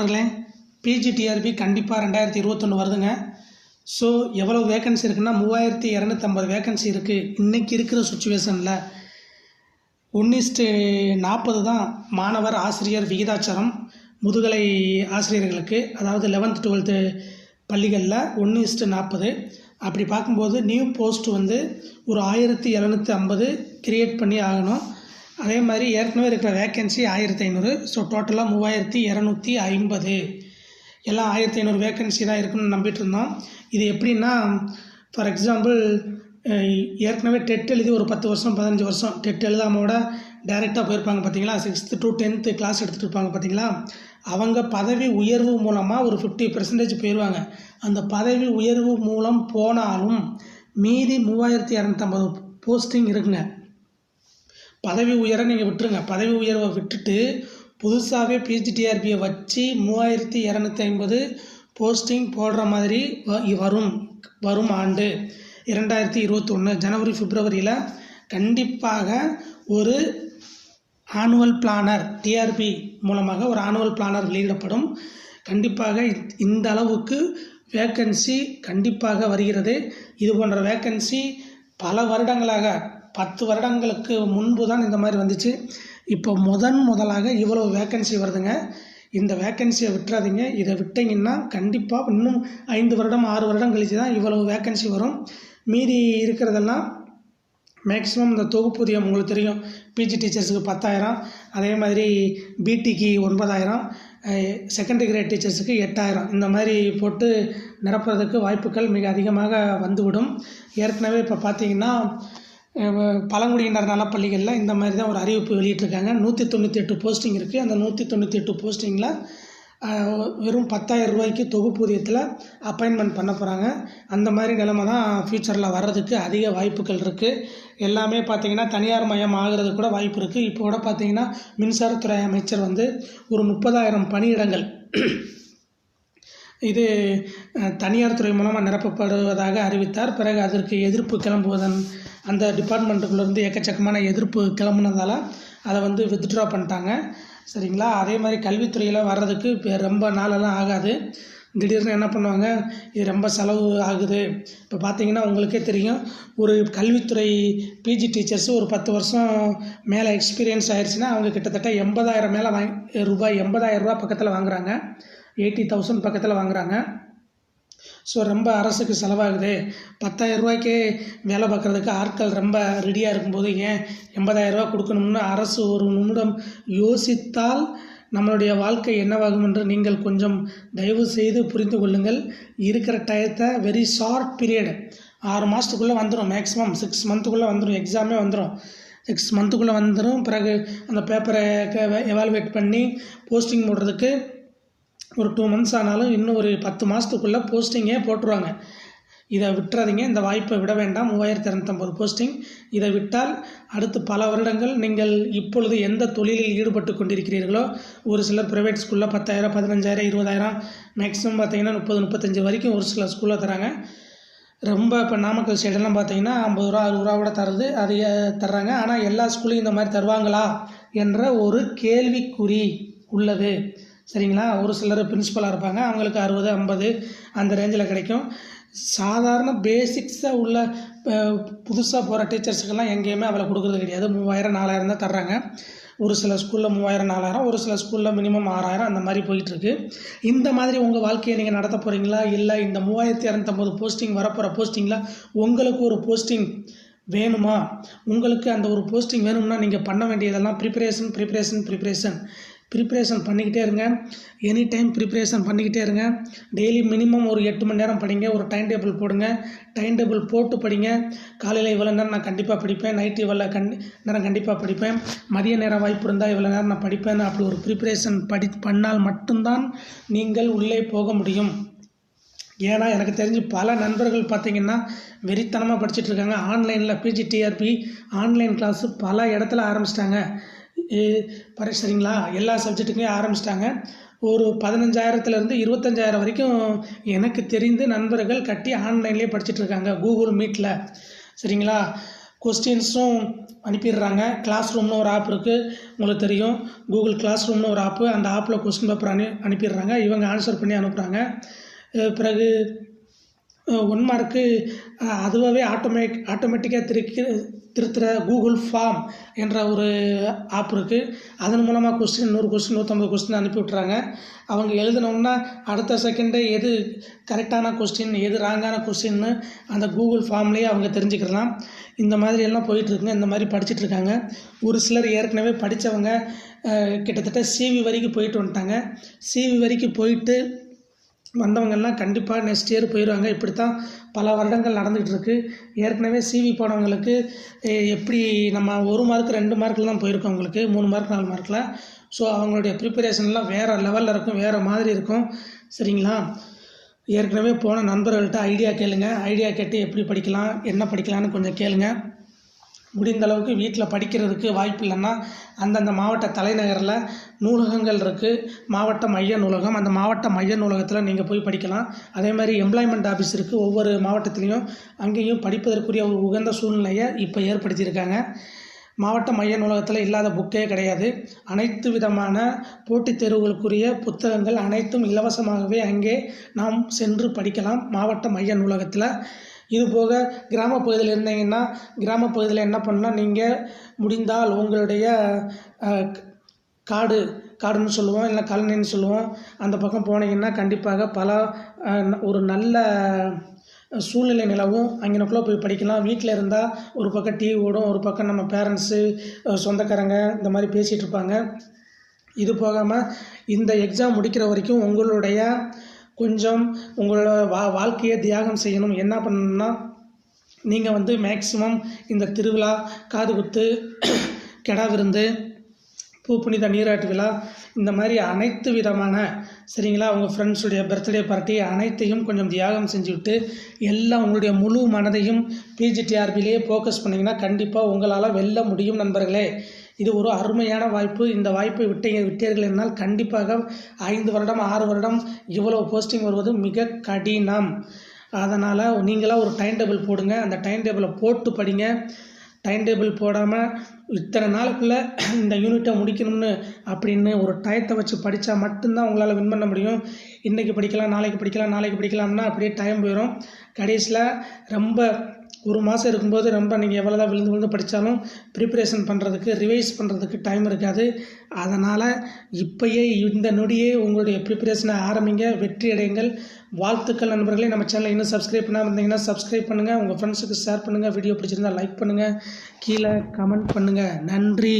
மாணவர்களே பிஜிடிஆர்பி கண்டிப்பாக ரெண்டாயிரத்தி இருபத்தொன்று வருதுங்க. ஸோ எவ்வளோ வேகன்சி இருக்குன்னா மூவாயிரத்தி இரநூத்தம்பது வேகன்சி இருக்குது இன்றைக்கி இருக்கிற சுச்சுவேஷனில் ஒன்னிஸ்ட்டு நாற்பது தான் மாணவர் ஆசிரியர் விகிதாச்சாரம் முதுகலை ஆசிரியர்களுக்கு அதாவது லெவன்த் டுவெல்த்து பள்ளிகளில் ஒன்று இஸ்ட்டு நாற்பது அப்படி பார்க்கும்போது நியூ போஸ்ட் வந்து ஒரு ஆயிரத்தி எழுநூற்றி ஐம்பது கிரியேட் பண்ணி ஆகணும். அதே மாதிரி ஏற்கனவே இருக்கிற வேக்கன்சி ஆயிரத்தி ஐநூறு ஸோ டோட்டலாக மூவாயிரத்தி இரநூத்தி ஐம்பது. எல்லாம் ஆயிரத்தி ஐநூறு வேக்கன்சி தான் இருக்குன்னு நம்பிட்டு இருந்தோம். இது எப்படின்னா ஃபார் எக்ஸாம்பிள் ஏற்கனவே டெட் எழுதி ஒரு பத்து வருஷம் பதினஞ்சு வருஷம் டெட் எழுதாமோட டைரெக்டாக போயிருப்பாங்க பார்த்தீங்களா சிக்ஸ்த்து டு டென்த்து கிளாஸ் எடுத்துகிட்டு இருப்பாங்க பார்த்தீங்களா அவங்க பதவி உயர்வு மூலமாக ஒரு ஃபிஃப்டி பெர்சன்டேஜ் போயிடுவாங்க அந்த பதவி உயர்வு மூலம் போனாலும் மீதி மூவாயிரத்தி இரநூத்தம்பது போஸ்டிங் இருக்குங்க. பதவி உயர நீங்கள் விட்டுருங்க. பதவி உயர்வை விட்டுட்டு புதுசாகவே பிஜிடிஆர்பியை வச்சு மூவாயிரத்தி இரநூத்தி ஐம்பது போஸ்டிங் போடுற மாதிரி வ- வரும் வரும் ஆண்டு. இரண்டாயிரத்தி இருபத்தொன்று ஜனவரி பிப்ரவரியில் கண்டிப்பாக ஒரு ஆனுவல் பிளானர் டிஆர்பி மூலமாக ஒரு ஆனுவல் பிளானர் வெளியிடப்படும். கண்டிப்பாக இத்- இந்த அளவுக்கு வேக்கன்சி கண்டிப்பாக வருகிறது. இது போன்ற வேக்கன்சி பல வருடங்களாக பத்து வருடங்களுக்கு முன்பு தான் இந்த மாதிரி வந்துச்சு. இப்போ முதன் முதலாக இவ்வளோ வேக்கன்சி வருதுங்க. இந்த வேக்கன்சியை விட்டுறாதீங்க. இதை விட்டீங்கன்னா கண்டிப்பாக இன்னும் ஐந்து வருடம் ஆறு வருடம் கழிச்சு தான் இவ்வளவு வேக்கன்சி வரும். மீதி இருக்கிறதெல்லாம் மேக்ஸிமம் இந்த தொகுப்பூதியம் உங்களுக்கு தெரியும். பிஜி டீச்சர்ஸுக்கு பத்தாயிரம். அதே மாதிரி பிடிக்கு ஒன்பதாயிரம். செகண்டரி கிரேட் டீச்சர்ஸுக்கு எட்டாயிரம். இந்த மாதிரி போட்டு நிரப்புறதுக்கு வாய்ப்புகள் மிக அதிகமாக வந்துவிடும். ஏற்கனவே இப்போ பார்த்தீங்கன்னா பழங்குடியினர் நலப்பள்ளிகளில் இந்த மாதிரி தான் ஒரு அறிவிப்பு வெளியிட்டிருக்காங்க. நூற்றி தொண்ணூற்றி எட்டு போஸ்டிங் இருக்குது அந்த நூற்றி தொண்ணூற்றி எட்டு போஸ்டிங்கில் வெறும் பத்தாயிரம் ரூபாய்க்கு தொகுப்பூதியத்தில் அப்பாயின்மெண்ட் பண்ண போகிறாங்க அந்த மாதிரி நிலைமை தான் ஃப்யூச்சரில் வர்றதுக்கு அதிக வாய்ப்புகள் இருக்குது எல்லாமே பார்த்திங்கன்னா தனியார் மயம் ஆகிறது கூட வாய்ப்பு இருக்குது இப்போ கூட பார்த்திங்கன்னா மின்சாரத்துறை அமைச்சர் வந்து ஒரு முப்பதாயிரம் பணியிடங்கள் இது தனியார் துறை மூலமாக நிரப்பப்படுவதாக அறிவித்தார். பிறகு அதற்கு எதிர்ப்பு கிளம்புவதன் அந்த டிபார்ட்மெண்ட்டுக்குள்ளேருந்து எக்கச்சக்கமான எதிர்ப்பு கிளம்புனதால் அதை வந்து வித்ட்ரா பண்ணிட்டாங்க. சரிங்களா? அதே மாதிரி கல்வித்துறையில் வர்றதுக்கு இப்போ ரொம்ப நாளெல்லாம் ஆகாது. திடீர்னு என்ன பண்ணுவாங்க? இது ரொம்ப செலவு ஆகுது. இப்போ பார்த்தீங்கன்னா உங்களுக்கே தெரியும். ஒரு கல்வித்துறை பிஜி டீச்சர்ஸ் ஒரு பத்து வருஷம் மேலே எக்ஸ்பீரியன்ஸ் ஆயிடுச்சுன்னா அவங்க கிட்டத்தட்ட எண்பதாயிரம் மேலே வாங்கி ரூபாய் எண்பதாயிரம் ரூபாய் பக்கத்தில் வாங்குறாங்க. எயிட்டி தௌசண்ட் பக்கத்தில் வாங்குறாங்க. ஸோ ரொம்ப அரசுக்கு செலவாகுது. பத்தாயிரம் ரூபாய்க்கே வேலை பார்க்குறதுக்கு ஆட்கள் ரொம்ப ரெடியாக இருக்கும்போது ஏன் எண்பதாயிரம் கொடுக்கணும்னு அரசு ஒரு நிமிடம் யோசித்தால் நம்மளுடைய வாழ்க்கை என்னவாகும் என்று நீங்கள் கொஞ்சம் தயவு செய்து புரிந்து கொள்ளுங்கள். இருக்கிற டயத்தை வெரி ஷார்ட் பீரியட் ஆறு மாதத்துக்குள்ளே வந்துடும் மேக்ஸிமம் சிக்ஸ் மந்த்துக்குள்ளே வந்துடும் எக்ஸாமே வந்துடும் சிக்ஸ் மந்த்துக்குள்ளே வந்துடும் பிறகு அந்த பேப்பரை எவாலுவேட் பண்ணி போஸ்டிங் போடுறதுக்கு ஒரு டூ மந்த்ஸ் ஆனாலும் இன்னும் ஒரு பத்து மாதத்துக்குள்ளே போஸ்டிங்கே போட்டுருவாங்க. இதை விட்டுறாதீங்க. இந்த வாய்ப்பை விட வேண்டாம். மூவாயிரத்தி இரநூத்தம்பது போஸ்டிங் இதை விட்டால் அடுத்து பல வருடங்கள் நீங்கள் இப்பொழுது எந்த தொழிலில் ஈடுபட்டு கொண்டிருக்கிறீர்களோ ஒரு சிலர் ப்ரைவேட் ஸ்கூலில் பத்தாயிரம் பதினஞ்சாயிரம் இருபதாயிரம் மேக்ஸிமம் பார்த்தீங்கன்னா முப்பது முப்பத்தஞ்சு வரைக்கும் ஒரு சில ஸ்கூலில் தராங்க. ரொம்ப இப்போ நாமக்கல் சைடெல்லாம் பார்த்தீங்கன்னா ஐம்பது ரூபா அறுபது ரூபா கூட தருது அது தர்றாங்க. ஆனால் எல்லா ஸ்கூலையும் இந்த மாதிரி தருவாங்களா என்ற ஒரு கேள்விக்குறி உள்ளது. சரிங்களா? ஒரு சிலர் பிரின்ஸிபலாக இருப்பாங்க. அவங்களுக்கு அறுபது ஐம்பது அந்த ரேஞ்சில் கிடைக்கும். சாதாரண பேசிக்ஸாக உள்ள புதுசாக போகிற டீச்சர்ஸுக்கெல்லாம் எங்கேயுமே அவளை கொடுக்குறது கிடையாது. மூவாயிரம் நாலாயிரம் தான் தர்றாங்க. ஒரு சில ஸ்கூலில் மூவாயிரம் நாலாயிரம் ஒரு சில ஸ்கூலில் மினிமம் ஆறாயிரம் அந்த மாதிரி போயிட்டுருக்கு இந்த மாதிரி உங்கள் வாழ்க்கையை நீங்கள் நடத்த போகிறீங்களா இல்லை இந்த மூவாயிரத்தி இரநூத்தம்பது போஸ்டிங் வரப்போகிற போஸ்டிங்கில் உங்களுக்கு ஒரு போஸ்டிங் வேணுமா? உங்களுக்கு அந்த ஒரு போஸ்டிங் வேணும்னா நீங்கள் பண்ண வேண்டியதெல்லாம் ப்ரிப்பரேஷன் ப்ரிப்பரேஷன் ப்ரிப்பரேஷன் ப்ரிப்ரேஷன் பண்ணிக்கிட்டே இருங்க. எனி டைம் ப்ரிப்பரேஷன் பண்ணிக்கிட்டே இருங்க. டெய்லி மினிமம் ஒரு எட்டு மணி நேரம் படிங்க. ஒரு டைம் டேபிள் போடுங்க. டைம் டேபிள் போட்டு படிங்க. காலையில் இவ்வளோ நேரம் நான் கண்டிப்பாக படிப்பேன். நைட்டு இவ்வளோ கண் நேரம் கண்டிப்பாக படிப்பேன். மதிய நேரம் வாய்ப்பு இருந்தால் இவ்வளோ நேரம் நான் படிப்பேன் அப்படி ஒரு ப்ரிப்பரேஷன் படி பண்ணால் மட்டும்தான் நீங்கள் உள்ளே போக முடியும். ஏன்னா எனக்கு தெரிஞ்சு பல நண்பர்கள் பார்த்தீங்கன்னா வெறித்தனமாக படிச்சுட்டு இருக்காங்க. ஆன்லைனில் பிஜிடிஆர்பி ஆன்லைன் கிளாஸு பல இடத்துல ஆரம்பிச்சிட்டாங்க. சரிங்களா? எல்லா சப்ஜெக்ட்டுக்குமே ஆரம்பிச்சிட்டாங்க. ஒரு பதினஞ்சாயிரத்துலேருந்து இருபத்தஞ்சாயிரம் வரைக்கும் எனக்கு தெரிந்து நண்பர்கள் கட்டி ஆன்லைன்லேயே படிச்சுட்டு இருக்காங்க கூகுள் மீட்டில் சரிங்களா? கொஸ்டின்ஸும் அனுப்பிடுறாங்க. கிளாஸ் ரூம்னு ஒரு ஆப் இருக்குது உங்களுக்கு தெரியும். கூகுள் கிளாஸ் ரூம்னு ஒரு ஆப்பு அந்த ஆப்பில் கொஸ்டின் பேப்பர் அனு அனுப்பிடுறாங்க. இவங்க ஆன்சர் பண்ணி அனுப்புகிறாங்க பிறகு ஒன் மார்க்கு அதுவாகவே ஆட்டோமேட் ஆட்டோமேட்டிக்காக திருக்கி திருத்துற கூகுள் ஃபார்ம் என்ற ஒரு ஆப் இருக்குது அதன் மூலமாக கொஸ்டின் நூறு கொஸ்டின் நூற்றம்பது கொஸ்டின் அனுப்பி விட்றாங்க அவங்க எழுதினோம்னா அடுத்த செகண்டே எது கரெக்டான கொஸ்டின் எது ராங்கான கொஸ்டின்னு அந்த கூகுள் ஃபார்ம்லேயே அவங்க தெரிஞ்சுக்கலாம் இந்த மாதிரி எல்லாம் போயிட்டுருக்குங்க இந்த மாதிரி படிச்சுட்டு இருக்காங்க. ஒரு சிலர் ஏற்கனவே படித்தவங்க கிட்டத்தட்ட சிவி வரைக்கும் போயிட்டு வந்துட்டாங்க. சிவி வரைக்கும் போயிட்டு வந்தவங்கெல்லாம் கண்டிப்பாக நெக்ஸ்ட் இயர் போயிடுவாங்க இப்படி தான் பல வருடங்கள் நடந்துகிட்டு இருக்கு ஏற்கனவே சிவி போனவங்களுக்கு எப்படி நம்ம ஒரு மார்க் ரெண்டு மார்க்கில் தான் போயிருக்கோம் அவங்களுக்கு மூணு மார்க் நாலு மார்க்கில் ஸோ அவங்களுடைய ப்ரிப்பரேஷன்லாம் வேறு லெவலில் இருக்கும் வேறு மாதிரி இருக்கும். சரிங்களா? ஏற்கனவே போன நண்பர்கள்ட்ட ஐடியா கேளுங்க. ஐடியா கேட்டு எப்படி படிக்கலாம் என்ன படிக்கலாம்னு கொஞ்சம் கேளுங்க. முடிந்த அளவுக்கு வீட்டில் படிக்கிறதுக்கு வாய்ப்பு இல்லைன்னா அந்தந்த மாவட்ட தலைநகரில் நூலகங்கள் இருக்குது மாவட்ட மைய நூலகம். அந்த மாவட்ட மைய நூலகத்தில் நீங்கள் போய் படிக்கலாம். அதே மாதிரி எம்ப்ளாய்மெண்ட் ஆஃபீஸ் இருக்குது ஒவ்வொரு மாவட்டத்துலேயும் அங்கேயும் படிப்பதற்குரிய ஒரு உகந்த சூழ்நிலையை இப்போ ஏற்படுத்தியிருக்காங்க. மாவட்ட மைய நூலகத்தில் இல்லாத புக்கே கிடையாது. அனைத்து விதமான போட்டித் தேர்வுகளுக்குரிய புத்தகங்கள் அனைத்தும் இலவசமாகவே அங்கே நாம் சென்று படிக்கலாம். மாவட்ட மைய நூலகத்தில். இது போக கிராம பகுதியில் இருந்தீங்கன்னா கிராம பகுதியில் என்ன பண்ணால் நீங்கள் முடிந்தால் உங்களுடைய காடு காடுன்னு சொல்லுவோம் இல்லை கழனின்னு சொல்லுவோம். அந்த பக்கம் போனீங்கன்னா கண்டிப்பாக பல ஒரு நல்ல சூழ்நிலை நிலவும். அங்கனக்குள்ளே போய் படிக்கலாம். வீட்டில் இருந்தால் ஒரு பக்கம் டிவி ஓடும் ஒரு பக்கம் நம்ம பேரண்ட்ஸு சொந்தக்காரங்க இந்த மாதிரி பேசிகிட்டு இருப்பாங்க. இது போகாமல் இந்த எக்ஸாம் முடிக்கிற வரைக்கும் உங்களுடைய கொஞ்சம் உங்களோட வா வாழ்க்கையை தியாகம் செய்யணும். என்ன பண்ணணும்னா நீங்கள் வந்து மேக்ஸிமம் இந்த திருவிழா காது குத்து கெடா விருந்து பூ புனித நீராட்டு விழா இந்த மாதிரி அனைத்து விதமான சரிங்களா? உங்கள் ஃப்ரெண்ட்ஸுடைய பர்த்டே பார்ட்டி அனைத்தையும் கொஞ்சம் தியாகம் செஞ்சுவிட்டு எல்லாம் உங்களுடைய முழு மனதையும் பிஜிடிஆர்பிலேயே ஃபோக்கஸ் பண்ணிங்கன்னா கண்டிப்பாக உங்களால் வெல்ல முடியும் நண்பர்களே. இது ஒரு அருமையான வாய்ப்பு. இந்த வாய்ப்பை விட்டீங்க விட்டீர்கள் என்னால் கண்டிப்பாக ஐந்து வருடம் ஆறு வருடம் இவ்வளோ போஸ்டிங் வருவது மிக கடினம். அதனால் நீங்களாக ஒரு டைம் டேபிள் போடுங்க. அந்த டைம் டேபிளை போட்டு படிங்க. டைம் டேபிள் போடாமல் இத்தனை நாளுக்குள்ளே இந்த யூனிட்டை முடிக்கணும்னு அப்படின்னு ஒரு டயத்தை வச்சு படித்தா மட்டும்தான் உங்களால் வின் பண்ண முடியும். இன்றைக்கி படிக்கலாம் நாளைக்கு படிக்கலாம் நாளைக்கு படிக்கலாம்னா அப்படியே டைம் போயிடும் கடைசியில் ரொம்ப ஒரு மாதம் இருக்கும்போது ரொம்ப நீங்கள் எவ்வளோ தான் விழுந்து விழுந்து படித்தாலும் ப்ரிப்பரேஷன் பண்ணுறதுக்கு ரிவைஸ் பண்ணுறதுக்கு டைம் இருக்காது. அதனால் இப்போயே இந்த நொடியே உங்களுடைய ப்ரிப்பரேஷனை ஆரம்பிங்க. வெற்றி அடையுங்கள். வாழ்த்துக்கள் நண்பர்களே. நம்ம சேனலை இன்னும் சப்ஸ்கிரைப் பண்ணாமல் இருந்தீங்கன்னா சப்ஸ்கிரைப் பண்ணுங்கள் உங்கள் ஃப்ரெண்ட்ஸுக்கு ஷேர் பண்ணுங்கள் வீடியோ பிடிச்சிருந்தா லைக் பண்ணுங்கள் கீழே கமெண்ட் பண்ணுங்கள் நன்றி.